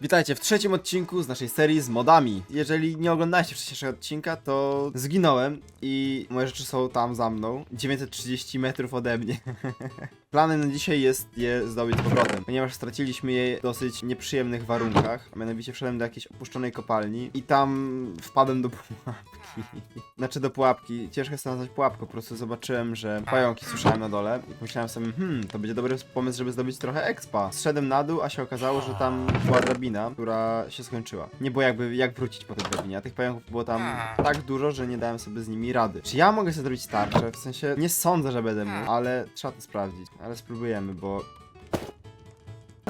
Witajcie w trzecim odcinku z naszej serii z modami. Jeżeli nie oglądaliście wcześniejszego odcinka, to zginąłem i moje rzeczy są tam za mną, 930 metrów ode mnie. Planem na dzisiaj jest je zdobyć z powrotem, ponieważ straciliśmy je w dosyć nieprzyjemnych warunkach, a mianowicie wszedłem do jakiejś opuszczonej kopalni i tam wpadłem do pułapki. Znaczy do pułapki, ciężko jest nazwać pułapką, po prostu zobaczyłem, że pająki słyszałem na dole i pomyślałem sobie, hmm, to będzie dobry pomysł, żeby zdobyć trochę expa. Zszedłem na dół, a się okazało, że tam była drabina, która się skończyła. Nie było jakby jak wrócić po tej drabinie, a tych pająków było tam tak dużo, że nie dałem sobie z nimi rady. Czy ja mogę sobie zrobić tarczę? W sensie, nie sądzę, że będę mógł, ale trzeba to sprawdzić. Ale spróbujemy, bo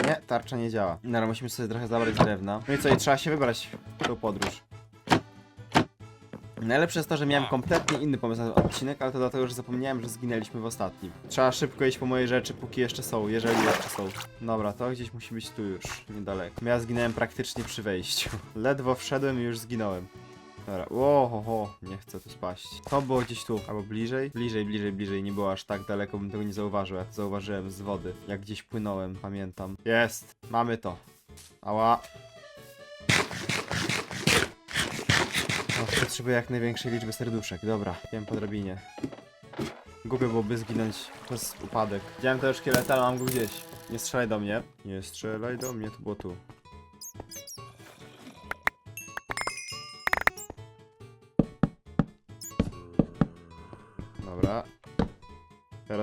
nie, tarcza nie działa. Dobra, musimy sobie trochę zabrać drewna. No i co, i trzeba się wybrać w tą podróż. Najlepsze jest to, że miałem kompletnie inny pomysł na ten odcinek, ale to dlatego, że zapomniałem, że zginęliśmy w ostatnim. Trzeba szybko iść po moje rzeczy, póki jeszcze są, jeżeli jeszcze są. Dobra, to gdzieś musi być tu już, niedaleko. Ja zginąłem praktycznie przy wejściu. Ledwo wszedłem i już zginąłem. Dobra, nie chcę tu spaść. To było gdzieś tu, albo bliżej? Bliżej, bliżej, bliżej, nie było aż tak daleko, bym tego nie zauważył, jak zauważyłem z wody, jak gdzieś płynąłem, pamiętam. Jest, mamy to. Ała. O, potrzebuję jak największej liczby serduszek, dobra, wiem po drabinie. Głupio byłoby zginąć przez upadek. Widziałem tego szkieleta, ale mam go gdzieś. Nie strzelaj do mnie. Nie strzelaj do mnie, to było tu.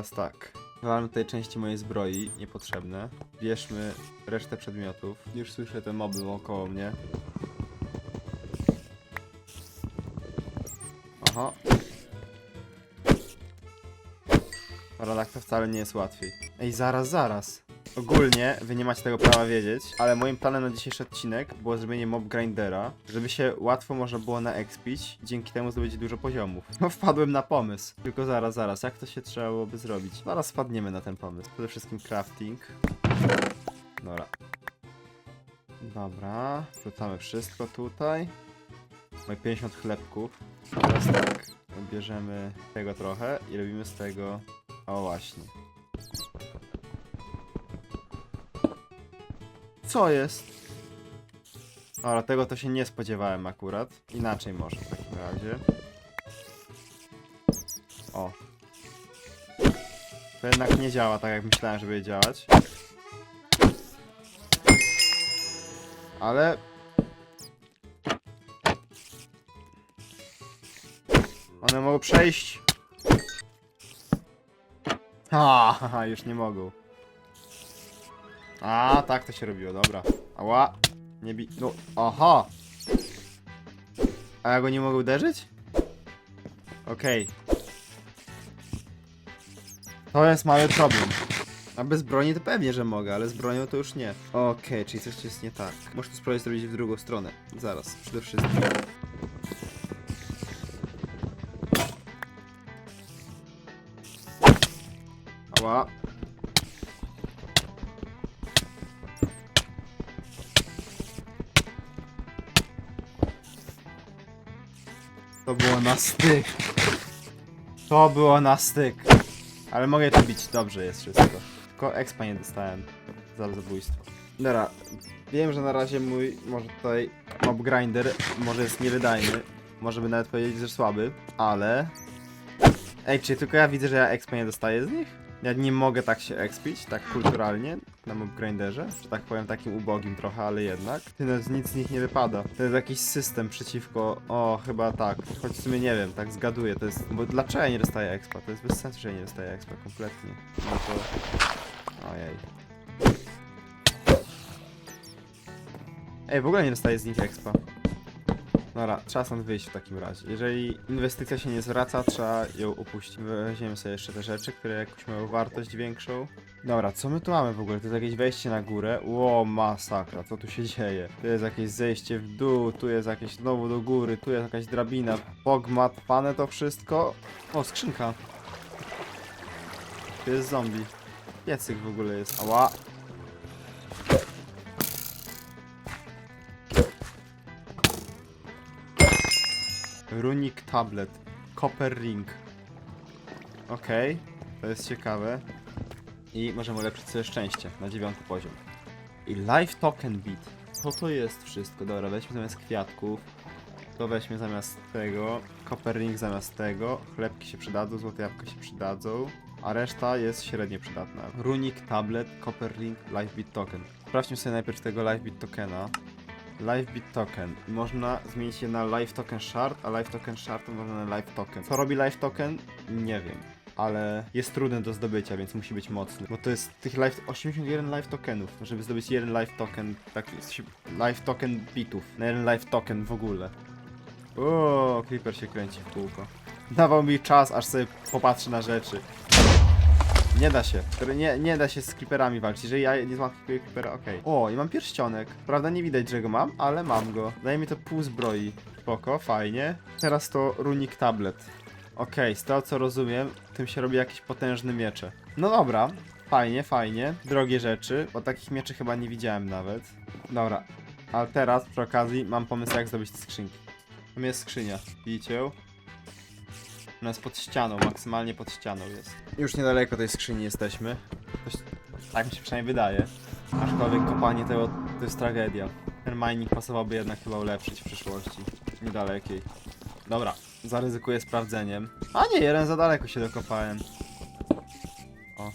Teraz tak. Wywalmy tutaj części mojej zbroi, niepotrzebne. Bierzmy resztę przedmiotów. Już słyszę te moby około mnie. Aha. Tak to wcale nie jest łatwiej. Ej, zaraz, zaraz. Ogólnie, wy nie macie tego prawa wiedzieć, ale moim planem na dzisiejszy odcinek było zrobienie mob grindera, żeby się łatwo można było naexpić i dzięki temu zdobyć dużo poziomów. No wpadłem na pomysł. Tylko zaraz, zaraz, jak to się trzeba byłoby zrobić? Zaraz wpadniemy na ten pomysł. Przede wszystkim crafting. Dobra. Dobra, wrzucamy wszystko tutaj. Mamy 50 chlebków. Teraz tak, bierzemy tego trochę i robimy z tego... O właśnie. Co jest? Dobra, tego to się nie spodziewałem akurat. Inaczej może w takim razie. O. To jednak nie działa tak jak myślałem, żeby działać. Ale One mogą przejść. Ha, ha, ha, już nie mogą. A, tak to się robiło, dobra. Ała. Nie bi... No, aha. A ja go nie mogę uderzyć? Okej. To jest mały problem. A bez broni to pewnie, że mogę, ale z bronią to już nie. Okej, czyli coś jest nie tak. Muszę to spróbować zrobić w drugą stronę. Zaraz, przede wszystkim. Ała. To było na styk. To było na styk. Ale mogę to bić, dobrze jest wszystko. Tylko expa nie dostałem za zabójstwo. Dobra, wiem, że na razie mój, może tutaj mob grinder może jest niewydajny. Może by nawet powiedzieć, że słaby, ale... Ej, czy tylko ja widzę, że ja expa nie dostaję z nich? Ja nie mogę tak się expić, tak kulturalnie, na mob grinderze, że tak powiem takim ubogim trochę, ale jednak. Ty, no, nic z nich nie wypada. To jest jakiś system przeciwko, o, chyba tak, choć w sumie nie wiem, tak zgaduję, to jest, bo dlaczego ja nie dostaję expa? To jest bez sensu, że ja nie dostaję expa, kompletnie. No to... Ojej. Ej, w ogóle nie dostaję z nich expa. Dobra, trzeba stąd wyjść w takim razie. Jeżeli inwestycja się nie zwraca, trzeba ją upuścić. Weźmiemy sobie jeszcze te rzeczy, które jakąś mają wartość większą. Dobra, co my tu mamy w ogóle? To jest jakieś wejście na górę. Ło, masakra, co tu się dzieje? Tu jest jakieś zejście w dół, tu jest jakieś znowu do góry, tu jest jakaś drabina. Pogmatwane to wszystko. O, skrzynka. Tu jest zombie. Piecyk w ogóle jest. Ała. Runic Tablet. Copper Ring. Okej, to jest ciekawe. I możemy ulepszyć sobie szczęście na dziewiąty poziom. I Life Token Beat. Co to jest wszystko? Dobra, weźmy zamiast kwiatków. To weźmy zamiast tego. Copper ring zamiast tego. Chlebki się przydadzą, złote jabłka się przydadzą. A reszta jest średnio przydatna. Runik, tablet, copper ring, lifebit token. Sprawdźmy sobie najpierw tego lifebit tokena. Lifebit token. Można zmienić je na life token shard, a life token shard to można na life token. Co robi life token? Nie wiem. Ale jest trudny do zdobycia, więc musi być mocny. Bo to jest tych life, 81 life tokenów. Żeby zdobyć jeden life token, tak jest life token bitów. Na jeden life token w ogóle. O, creeper się kręci w kółko. Dawał mi czas, aż sobie popatrzy na rzeczy. Nie da się. Nie, nie da się z creeperami walczyć. Jeżeli ja nie złapię creepera, okej. O, i mam pierścionek. Prawda nie widać, że go mam, ale mam go. Daje mi to pół zbroi. Spoko, fajnie. Teraz to runik tablet. Okej, z tego co rozumiem, tym się robi jakieś potężne miecze. No dobra, fajnie, fajnie. Drogie rzeczy, bo takich mieczy chyba nie widziałem nawet. Dobra, ale teraz przy okazji mam pomysł jak zdobyć te skrzynki. Tam jest skrzynia, widzicie ją? Ona jest pod ścianą, maksymalnie pod ścianą jest. Już niedaleko tej skrzyni jesteśmy. Coś, tak mi się przynajmniej wydaje. Aczkolwiek kopanie tego to jest tragedia. Ten mining pasowałby jednak chyba ulepszyć w przyszłości. Niedalekiej. Dobra, zaryzykuję sprawdzeniem. A nie, jeden za daleko się dokopałem. O.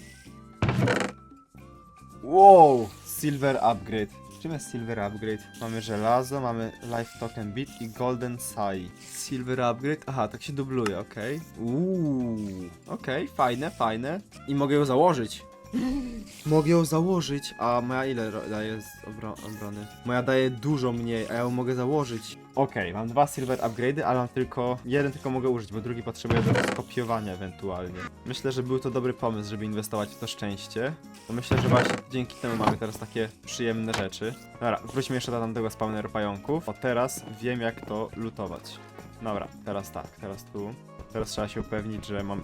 Wow! Silver upgrade. Czym jest silver upgrade? Mamy żelazo, mamy life token bit i golden sai. Silver upgrade? Aha, tak się dubluje, okej. Uuu, okej, fajne, fajne. I mogę ją założyć. Mogę ją założyć, a moja ile daje z obro obrony? Moja daje dużo mniej, a ja ją mogę założyć. Okej, mam dwa silver upgrade'y, ale mam tylko, jeden tylko mogę użyć, bo drugi potrzebuję do skopiowania ewentualnie. Myślę, że był to dobry pomysł, żeby inwestować w to szczęście. To myślę, że właśnie dzięki temu mamy teraz takie przyjemne rzeczy. Dobra, wróćmy jeszcze do tamtego spawner pająków. O, teraz wiem jak to lutować. Dobra, teraz tak, teraz tu. Teraz trzeba się upewnić, że mam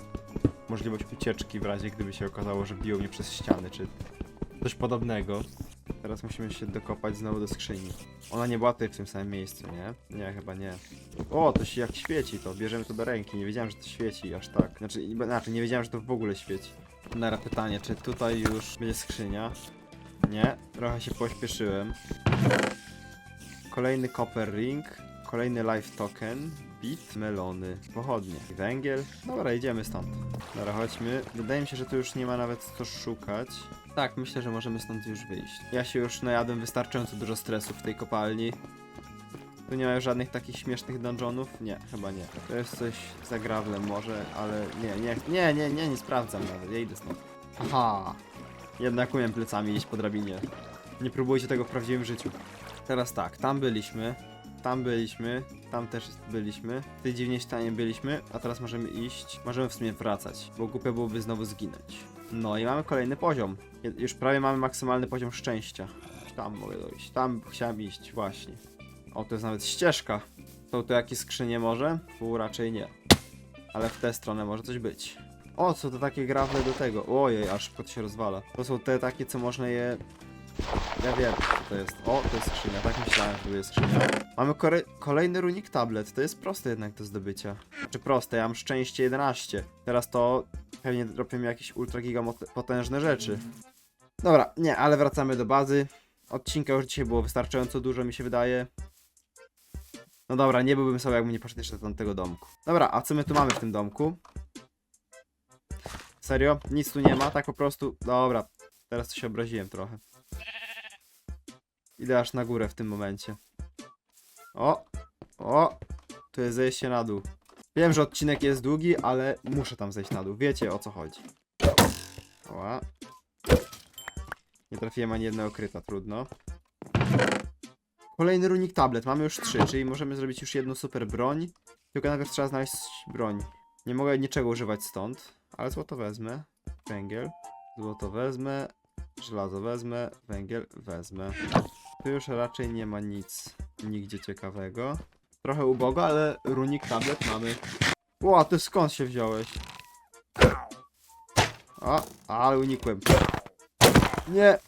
możliwość ucieczki w razie gdyby się okazało, że biją mnie przez ściany, czy coś podobnego. Teraz musimy się dokopać znowu do skrzyni. Ona nie była tutaj w tym samym miejscu, nie? Nie, chyba nie. O, to się jak świeci to, bierzemy to do ręki. Nie wiedziałem, że to świeci aż tak. Znaczy, znaczy nie wiedziałem, że to w ogóle świeci. Nara pytanie, czy tutaj już będzie skrzynia? Nie, trochę się pośpieszyłem. Kolejny copper ring, kolejny life token, melony, pochodnie, węgiel. Dobra, idziemy stąd. Dobra, chodźmy. Wydaje mi się, że tu już nie ma nawet co szukać. Tak, myślę, że możemy stąd już wyjść. Ja się już najadłem wystarczająco dużo stresu w tej kopalni. Tu nie ma już żadnych takich śmiesznych dungeonów? Nie, chyba nie. To jest coś za grawlem może, ale nie, nie, nie, nie, nie, nie sprawdzam nawet, ja idę stąd. Aha, jednak umiem plecami iść po drabinie. Nie próbujcie tego w prawdziwym życiu. Teraz tak, tam byliśmy, tam byliśmy, tam też byliśmy, w tej dziwnej ścianie byliśmy, a teraz możemy iść, możemy w sumie wracać, bo głupio byłoby znowu zginąć. No i mamy kolejny poziom. Już prawie mamy maksymalny poziom szczęścia. Tam mogę dojść, tam chciałem iść, właśnie. O, to jest nawet ścieżka. Są tu jakieś skrzynie może? Tu raczej nie. Ale w tę stronę może coś być. O, co to takie grawle do tego? Ojej, aż to się rozwala. To są te takie, co można je... Ja wiem, to jest. O, to jest skrzynia, tak myślałem, że to jest skrzynia. Mamy kolejny runik tablet, to jest proste jednak do zdobycia. Czy proste, ja mam szczęście 11. Teraz to pewnie mi jakieś ultra potężne rzeczy. Dobra, nie, ale wracamy do bazy. Odcinka już dzisiaj było wystarczająco dużo, mi się wydaje. No dobra, nie byłbym sobie, jakbym nie poszedł jeszcze do tamtego domku. Dobra, a co my tu mamy w tym domku? Serio? Nic tu nie ma, tak po prostu. Dobra, teraz to się obraziłem trochę. Idę aż na górę w tym momencie. O! O! Tu jest zejście na dół. Wiem, że odcinek jest długi, ale muszę tam zejść na dół. Wiecie o co chodzi. Oła. Nie trafiłem ani jednego kryta, trudno. Kolejny runik tablet, mamy już trzy, czyli możemy zrobić już jedną super broń. Tylko najpierw trzeba znaleźć broń. Nie mogę niczego używać stąd, ale złoto wezmę. Węgiel. Złoto wezmę. Żelazo wezmę. Węgiel wezmę. Tu już raczej nie ma nic nigdzie ciekawego. Trochę ubogo, ale runik tablet mamy. Ła, ty skąd się wziąłeś? A, ale unikłem. Nie!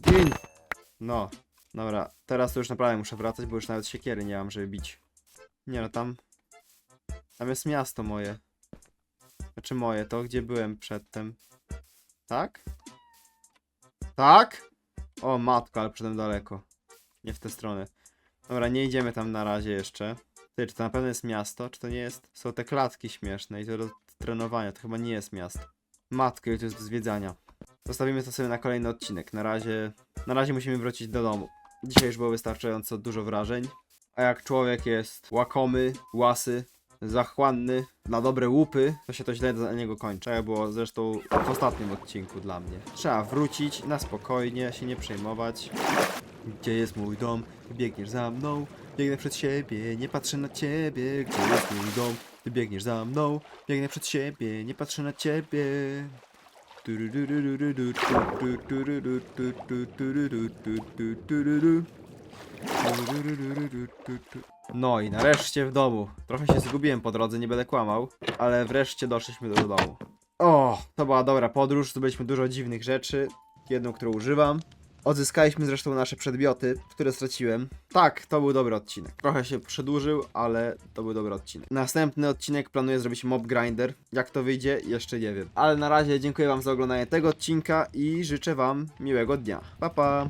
Gin! No, dobra. Teraz to już naprawdę muszę wracać, bo już nawet siekiery nie mam, żeby bić. Nie no, tam... Tam jest miasto moje. Znaczy moje, to gdzie byłem przedtem. Tak? Tak? O matko, ale przedem daleko. Nie w tę stronę. Dobra, nie idziemy tam na razie jeszcze. Ty, czy to na pewno jest miasto? Czy to nie jest? Są te klatki śmieszne i to do trenowania. To chyba nie jest miasto. Matko, ile to jest do zwiedzania. Zostawimy to sobie na kolejny odcinek. Na razie, na razie musimy wrócić do domu. Dzisiaj już było wystarczająco dużo wrażeń. A jak człowiek jest łakomy, łasy, zachłanny, na dobre łupy, to się to źle dla niego kończy. Jak było zresztą w ostatnim odcinku dla mnie. Trzeba wrócić na spokojnie, się nie przejmować. Gdzie jest mój dom? Ty biegniesz za mną. Biegnę przed siebie, nie patrzę na ciebie. Gdzie jest mój dom? Ty biegniesz za mną. Biegnę przed siebie, nie patrzę na ciebie. No i nareszcie w domu. Trochę się zgubiłem po drodze, nie będę kłamał, ale wreszcie doszliśmy do domu. O, to była dobra podróż, zdobyliśmy dużo dziwnych rzeczy, jedną, którą używam. Odzyskaliśmy zresztą nasze przedmioty, które straciłem. Tak, to był dobry odcinek. Trochę się przedłużył, ale to był dobry odcinek. Następny odcinek planuję zrobić mob grinder. Jak to wyjdzie, jeszcze nie wiem. Ale na razie dziękuję wam za oglądanie tego odcinka i życzę wam miłego dnia. Pa pa!